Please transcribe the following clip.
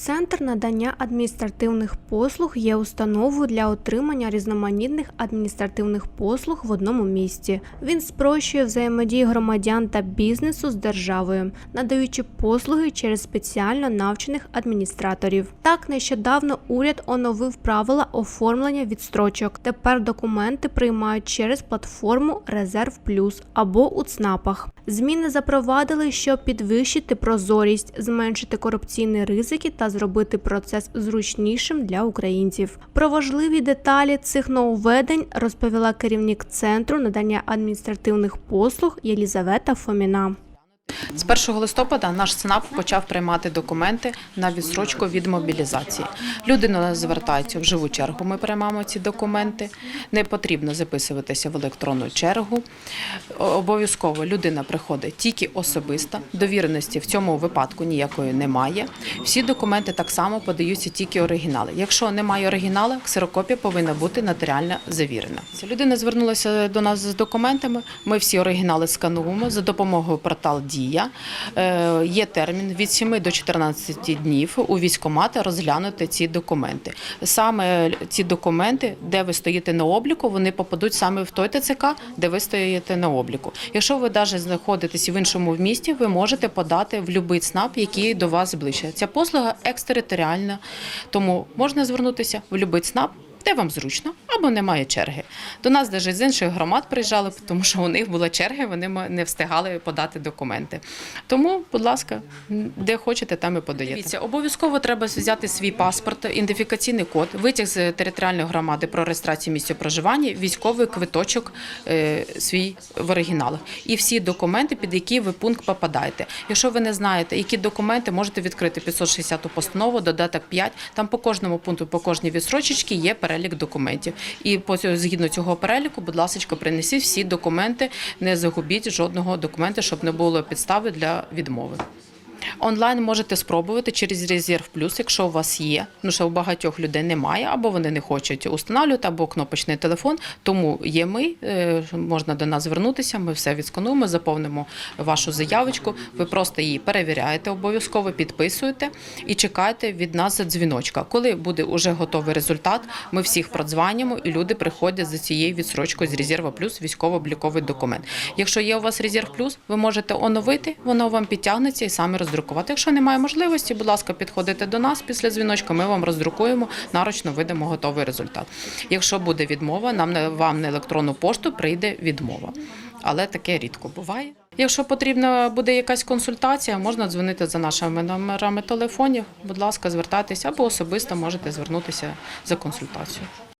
Центр надання адміністративних послуг є установою для отримання різноманітних адміністративних послуг в одному місці. Він спрощує взаємодію громадян та бізнесу з державою, надаючи послуги через спеціально навчених адміністраторів. Так, нещодавно уряд оновив правила оформлення відстрочок. Тепер документи приймають через платформу Резерв Плюс або у ЦНАПах. Зміни запровадили, щоб підвищити прозорість, зменшити корупційні ризики та зробити процес зручнішим для українців. Про важливі деталі цих нововведень розповіла керівник центру надання адміністративних послуг Єлізавета Фоміна. З 1 листопада наш ЦНАП почав приймати документи на відстрочку від мобілізації. Люди до нас звертаються в живу чергу. Ми приймаємо ці документи. Не потрібно записуватися в електронну чергу. Обов'язково людина приходить тільки особисто. Довіреності в цьому випадку ніякої немає. Всі документи так само подаються тільки оригінали. Якщо немає оригінала, ксерокопія повинна бути нотаріально завірена. Людина звернулася до нас з документами. Ми всі оригінали скануємо за допомогою портал Дія. Е, Є термін від 7 до 14 днів у військкомата розглянути ці документи. Саме ці документи, де ви стоїте на обліку, вони попадуть саме в той ТЦК, де ви стоїте на обліку. Якщо ви навіть знаходитесь в іншому місті, ви можете подати в будь-який ЦНАП, який до вас ближче. Ця послуга екстериторіальна, тому можна звернутися в будь-який ЦНАП. Де вам зручно або немає черги. До нас навіть з інших громад приїжджали, тому що у них була черга, вони не встигали подати документи. Тому, будь ласка, де хочете, там і подаєте. Дивіться, обов'язково треба взяти свій паспорт, ідентифікаційний код, витяг з територіальної громади про реєстрацію місця проживання, військовий квиточок е, свій в оригіналах і всі документи, під які ви пункт попадаєте. Якщо ви не знаєте, які документи, можете відкрити 560 постанову, додаток 5. Там по кожному пункту, по кожній відстрочечці є перелік документів. І по згідно цього переліку, будь ласка, принесіть всі документи, не загубіть жодного документа, щоб не було підстави для відмови. Онлайн можете спробувати через резерв плюс, якщо у вас є. Ну що у багатьох людей немає, або вони не хочуть установлювати, або кнопочний телефон. Тому є ми, е, можна до нас звернутися. Ми все відскануємо, заповнимо вашу заявочку. Ви просто її перевіряєте, обов'язково підписуєте і чекаєте від нас дзвіночка. Коли буде уже готовий результат, ми всіх продзванюємо, і люди приходять за цією відсрочкою з резерва плюс військово-обліковий документ. Якщо є у вас резерв плюс, ви можете оновити, воно вам підтягнеться і саме роздрукувати. Якщо немає можливості, будь ласка, підходите до нас після дзвіночка. Ми вам роздрукуємо, нарочно видамо готовий результат. Якщо буде відмова, нам на- вам на електронну пошту прийде відмова. Але таке рідко буває. Якщо потрібна буде якась консультація, можна дзвонити за нашими номерами телефонів. Будь ласка, звертайтеся або особисто можете звернутися за консультацією.